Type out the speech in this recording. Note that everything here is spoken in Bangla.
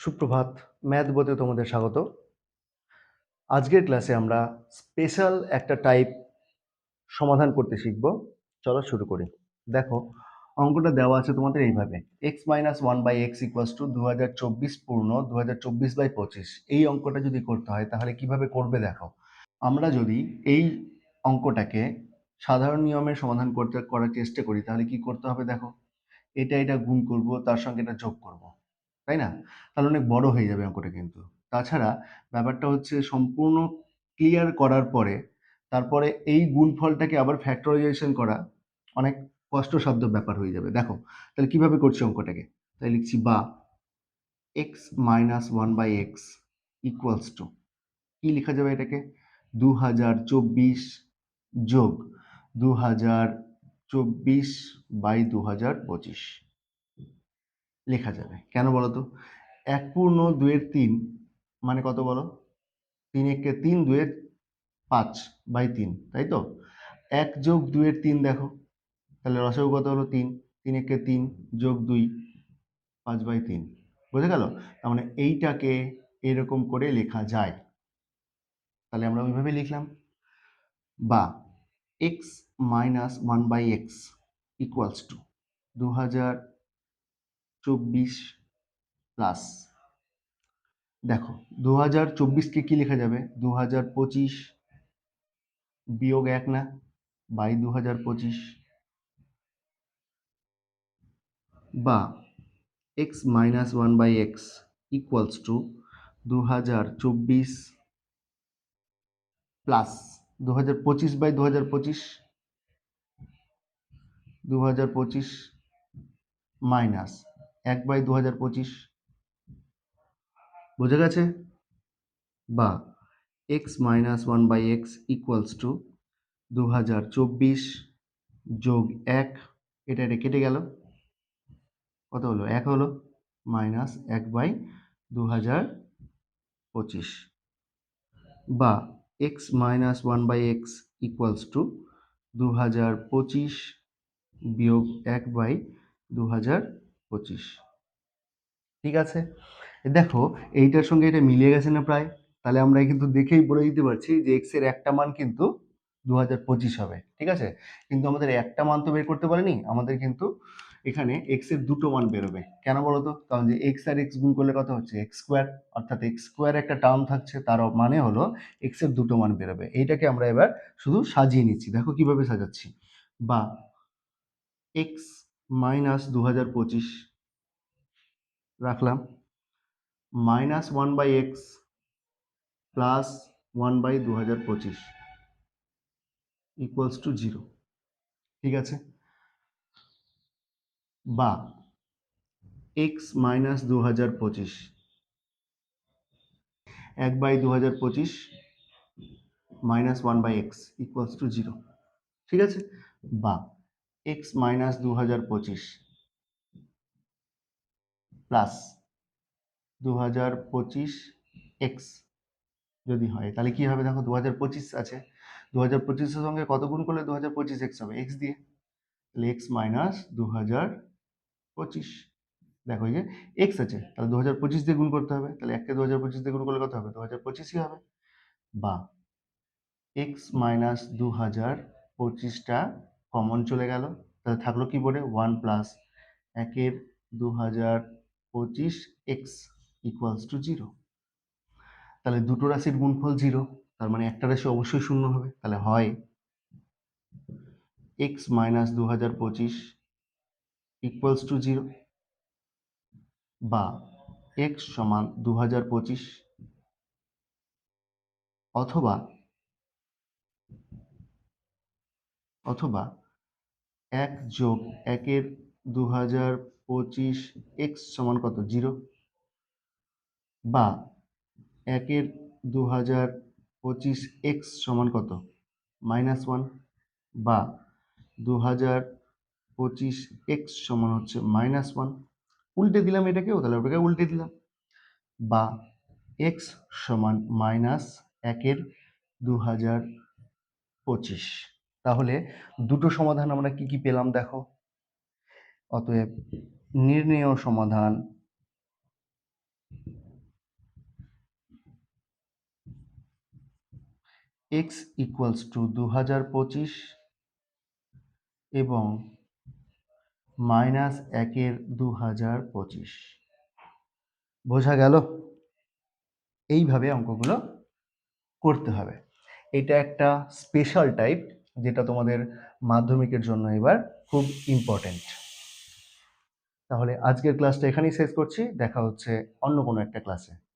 সুপ্রভাত, ম্যাথ বইতে তোমাদের স্বাগত। আজকের ক্লাসে আমরা স্পেশাল একটা টাইপ সমাধান করতে শিখব। চলো শুরু করি। দেখো, অঙ্কটা দেওয়া আছে তোমাদের এইভাবে। X minus one by X equals two দু হাজার চব্বিশ পূর্ণ দু হাজার চব্বিশ বাই পঁচিশ। এই অঙ্কটা যদি করতে হয়, তাহলে কীভাবে করবে দেখো? আমরা যদি এই অঙ্কটাকে সাধারণ নিয়মে সমাধান করতে করার চেষ্টা করি, তাহলে কি করতে হবে দেখো? এটা এটা গুণ করব, তার সঙ্গে এটা যোগ করব। তাই না? তাহলে অনেক বড় হয়ে যাবে অঙ্কটা কিন্তু। তাছাড়া ব্যাপারটা হচ্ছে সম্পূর্ণ ক্লিয়ার করার পরে, তারপরে এই গুণফলটাকে আবার ফ্যাক্টরাইজেশন করা অনেক কষ্টসাধ্য ব্যাপার হয়ে যাবে। দেখো, তাহলে কীভাবে করছি অঙ্কটাকে? তাই লিখছি বা X minus one by X equals two কী লেখা যাবে এটাকে? দু হাজার চব্বিশ যোগ দু হাজার চব্বিশ বাই দু হাজার পঁচিশ। লেখা যাবে। কেন বলো তো এক পূর্ণ দুয়ের তিন মানে কত বলো? তিন একে তিন দুয়ের পাঁচ বাই তিন, তাই তো? এক যোগ দুয়ের তিন দেখো, তাহলে রসগো কত হলো তিন? তিন একে তিন যোগ দুই, পাঁচ বাই তিন, বুঝে গেল? তার মানে এইটাকে এরকম করে লেখা যায়। তাহলে আমরা ওইভাবে লিখলাম। বা X minus one by X equals two দু হাজার চব্বিশ প্লাস দেখো দু হাজার চব্বিশকে কী লেখা যাবে? দু হাজার পঁচিশ বিয়োগ এক না, বাই দু হাজার পঁচিশ। বা X minus one by X equals two দু হাজার চব্বিশ প্লাস দু হাজার পঁচিশ বাই দু হাজার পঁচিশ দু হাজার পঁচিশ মাইনাস এক বাই দু হাজার পঁচিশ। বোঝা গেছে? বা X minus one by X equals two দু হাজার চব্বিশ যোগ এক, এটা এটা কেটে গেল। কত হলো? এক হলো মাইনাস এক বাই দু হাজার পঁচিশ। বা X minus one by X equals two দু হাজার পঁচিশ বিয়োগ এক বাই দু হাজার পঁচিশ। ঠিক আছে? দেখো, এইটার সঙ্গে এটা মিলিয়ে গেছে না প্রায়? তাহলে আমরা কিন্তু দেখেই বলে দিতে পারছি যে এক্সের একটা মান কিন্তু দু হাজার পঁচিশ হবে। ঠিক আছে? কিন্তু আমাদের একটা মান তো বের করতে পারিনি, আমাদের কিন্তু এখানে এক্সের দুটো মান বেরোবে। কেন বলো তো? কারণ যে এক্স আর এক্স গুণ করলে কথা হচ্ছে? এক্স স্কোয়ার অর্থাৎ এক্স স্কোয়ার একটা টার্ম থাকছে, তার মানে হলো এক্সের দুটো মান বেরোবে। এইটাকে আমরা এবার শুধু সাজিয়ে নিচ্ছি। দেখো কীভাবে সাজাচ্ছি। বা এক্স মাইনাস দু হাজার পঁচিশ। রাখলাম। Minus one by X plus one by দু হাজার পঁচিশ ইকুয়ালস টু জিরো। ঠিক আছে? বা এক্স মাইনাস দু হাজার পঁচিশ। এক বাই দু হাজার পঁচিশ minus one by X equals to zero. ঠিক আছে? বা এক্স মাইনাস দু হাজার পঁচিশ প্লাস দু হাজার পঁচিশ এক্স যদি হয় তাহলে কি হবে দেখো দু হাজার পঁচিশ আছে দু হাজার পঁচিশের সঙ্গে কত গুণ করলে দু হাজার পঁচিশ এক্স হবে এক্স দিয়ে তাহলে এক্স মাইনাস দু হাজার পঁচিশ দেখো যে এক্স আছে তাহলে দু হাজার পঁচিশ দিয়ে গুণ করতে হবে তাহলে একটা দু হাজার পঁচিশ দিয়ে গুণ করলে কত হবে দু হাজার পঁচিশই হবে বা এক্স মাইনাস দু হাজার পঁচিশটা কমন চলে গেল। তাহলে থাকল কি বলে ওয়ান প্লাস একের দু হাজার পঁচিশ এক্স ইকুয়ালস টু জিরো তাহলে দুটো রাশির গুণফল জিরো তার মানে একটা রাশি অবশ্যই শূন্য হবে। তাহলে হয় এক্স মাইনাস দু হাজার পঁচিশ ইকুয়ালস টু জিরো বা এক্স সমান দু হাজার পঁচিশ অথবা অথবা এক যোগ একের দু হাজার পঁচিশ এক্স সমান কত? জিরো। বা একের দু হাজার পঁচিশ এক্স সমান কত? Minus one. বা দু হাজার পঁচিশ এক্স সমান হচ্ছে মাইনাস ওয়ান। উল্টে দিলাম এটাকেও, তাহলে ওটাকে উল্টে দিলাম। বা এক্স সমান মাইনাস একের দু হাজার পঁচিশ। তাহলে দুটো সমাধান আমরা কি কি পেলাম দেখো? অতএব নির্ণেয় সমাধান। এক্স ইকুয়ালস টু দু হাজার পঁচিশ এবং মাইনাস একের দু হাজার পঁচিশ। বোঝা গেল? এইভাবে অঙ্কগুলো করতে হবে। এটা একটা স্পেশাল টাইপ যেটা তোমাদের মাধ্যমিকের জন্য এবার খুব ইম্পর্টেন্ট তাহলে আজকের ক্লাসটা এখানেই শেষ করছি। দেখা হচ্ছে অন্য কোনো একটা ক্লাসে